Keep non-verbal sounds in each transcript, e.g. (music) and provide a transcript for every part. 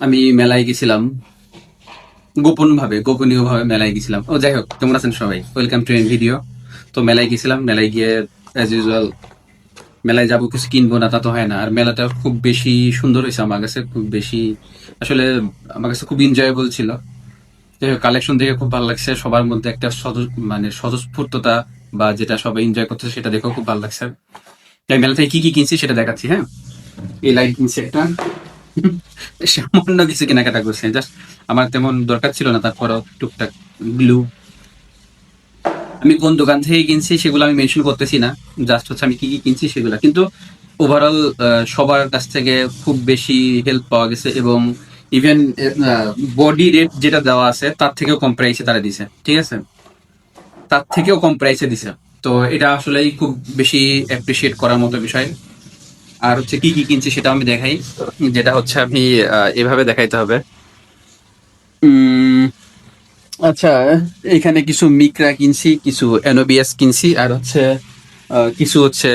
আমি মেলায় গেছিলাম। গোপন ভাবে গোপনীয় ভাবে মেলায় গেছিলাম। ও, যাই হোক, কেমন আছেন সবাই? ওয়েলকাম টু এন ভিডিও তো মেলায় গেছিলাম, মেলায় গিয়ে অ্যাজ ইউজুয়াল মেলায় যাব, কিছু কিনবো না, তা তো হয় না। আর মেলাটা খুব বেশি সুন্দর হয়েছে আমার কাছে, খুব বেশি, আসলে আমার কাছে খুব এনজয়েবল ছিল। যাই হোক কালেকশন দেখে খুব ভালো লাগছে। সবার মধ্যে একটা মানে স্বতঃস্ফূর্ততা বা যেটা সবাই এনজয় করতেছে, সেটা দেখেও খুব ভালো লাগছে। তাই মেলা থেকে কি কি কিনছি সেটা দেখাচ্ছি হ্যাঁ? এই লাইট কিনছি একটা। সামান্য কিছু কেনাকাটা করছে জাস্ট আমার তেমন দরকার ছিল না, তারপরও টুকটাক গ্লু আমি কোন দোকান থেকে কিনছি সেগুলো আমি মেনশন করতেছি না জাস্ট হচ্ছে আমি কি কি কিনছি সেগুলো। কিন্তু ওভারঅল সবার কাছ থেকে খুব বেশি হেল্প পাওয়া গেছে এবং ইভেন বডি রেট যেটা দেওয়া আছে, তার থেকেও কম প্রাইসে তারা দিছে, ঠিক আছে? তার থেকেও কম প্রাইসে দিছে। তো এটা আসলেই খুব বেশি অ্যাপ্রিসিয়েট করার মতো বিষয়। আর হচ্ছে কি কি কিনছি সেটা আমি দেখাই। যেটা হচ্ছে আমি এভাবে দেখাইতে হবে। আচ্ছা এখানে কিছু মিকরা কিনছি, কিছু এনোবিএস কিনছি, আর হচ্ছে কিছু হচ্ছে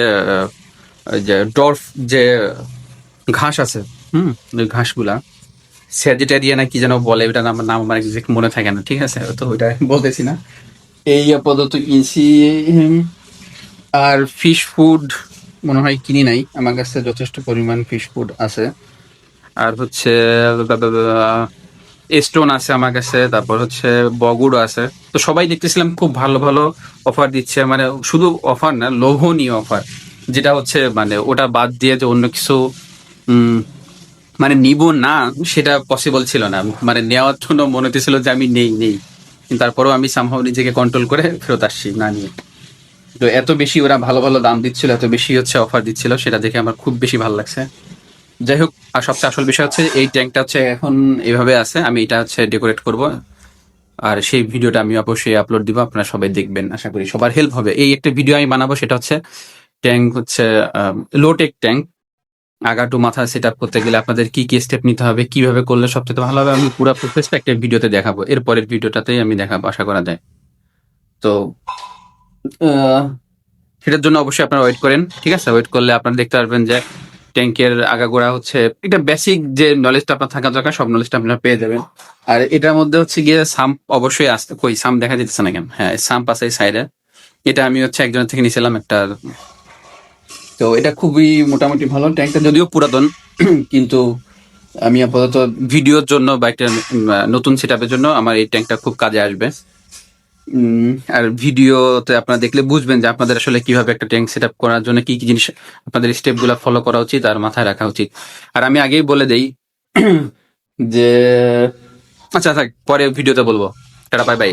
যে ডর্ফ যে ঘাস আছে, হুম ঘাসগুলা স্যাজিটারিয়া না কি যেন বলে ওটা নাম নাম আমার exact মনে থাকে না, ঠিক আছে? তো ওইটা বলতেছি না। এই আপাতত কিনছি আর ফিশ ফুড মনে হয় কিনি নাই। আমার কাছে যথেষ্ট পরিমাণ ফিশ ফুড আছে। আর হচ্ছে স্টোন আছে আমার কাছে, তারপর হচ্ছে বগুড় আছে। তো সবাই দেখতেছিলাম খুব ভালো ভালো অফার দিচ্ছে। মানে শুধু অফার না, লোভনীয় অফার যেটা হচ্ছে মানে ওটা বাদ দিয়ে যে অন্য কিছু মানে নিব না, সেটা পসিবল ছিল না। মানে নেওয়ার জন্য মনে হতেছিল যে আমি নেই নেই। তারপরেও আমি সামহাও নিজেকে কন্ট্রোল করে ফেরত আসছি না নিয়ে। তো এত বেশি ওরা ভালো ভালো দাম দিচ্ছিল, এত বেশি হচ্ছে অফার দিচ্ছিল, সেটা দেখে আমার খুব বেশি ভালো লাগছে। যাই হোক, আর সবচেয়ে আসল বিষয় হচ্ছে এই ট্যাঙ্কটা হচ্ছে এখন এভাবে আছে, আমি এটা হচ্ছে ডেকোরেট করব। আর সেই ভিডিওটা আমি অবশ্যই আপলোড দিব, আপনারা সবাই দেখবেন, আশা করি সবার হেল্প হবে। এই একটা ভিডিও আমি বানাবো, সেটা হচ্ছে ট্যাঙ্ক হচ্ছে লোটেক ট্যাঙ্ক আগা টু মাথা সেট আপ করতে গেলে আপনাদের কি কি স্টেপ নিতে হবে, কীভাবে করলে সবচেয়ে ভালো হবে, আমি পুরো প্রসেসটা একটা ভিডিওতে দেখাবো। এরপরের ভিডিওটাতেই আমি দেখাবো, আশা করা যায়। তো সেটার জন্য অবশ্যই আপনারা ওয়েট করেন, ঠিক আছে? ওয়েট করলে আপনারা দেখতে পারবেন যে ট্যাঙ্কের আগাগোড়া হচ্ছে, একটা বেসিক যে নলেজটা আপনার থাকা দরকার, সব নলেজটা আপনারা পেয়ে যাবেন। আর এটার মধ্যে হচ্ছে গিয়ে সাম্প অবশ্যই আসতে কই সাম্প দেখা যেতেছে না কেন? হ্যাঁ সাম্প আছে এই সাইডে এটা আমি হচ্ছে একজনের থেকে নিয়েছিলাম একটা। তো এটা খুবই মোটামুটি ভালো ট্যাঙ্কটা, যদিও পুরাতন, (clears throat) কিন্তু আমি আপাতত ভিডিওর জন্য বা একটা নতুন সেট জন্য আমার এই ট্যাঙ্কটা খুব কাজে আসবে। আর ভিডিওতে আপনারা দেখলে বুঝবেন যে আপনাদের আসলে কীভাবে একটা ট্যাঙ্ক সেট করার জন্য কি কি জিনিস আপনাদের স্টেপগুলা ফলো করা উচিত আর মাথায় রাখা উচিত। আর আমি আগেই বলে দেই যে আচ্ছা থাক, পরে ভিডিওতে বলব। Tata bye bye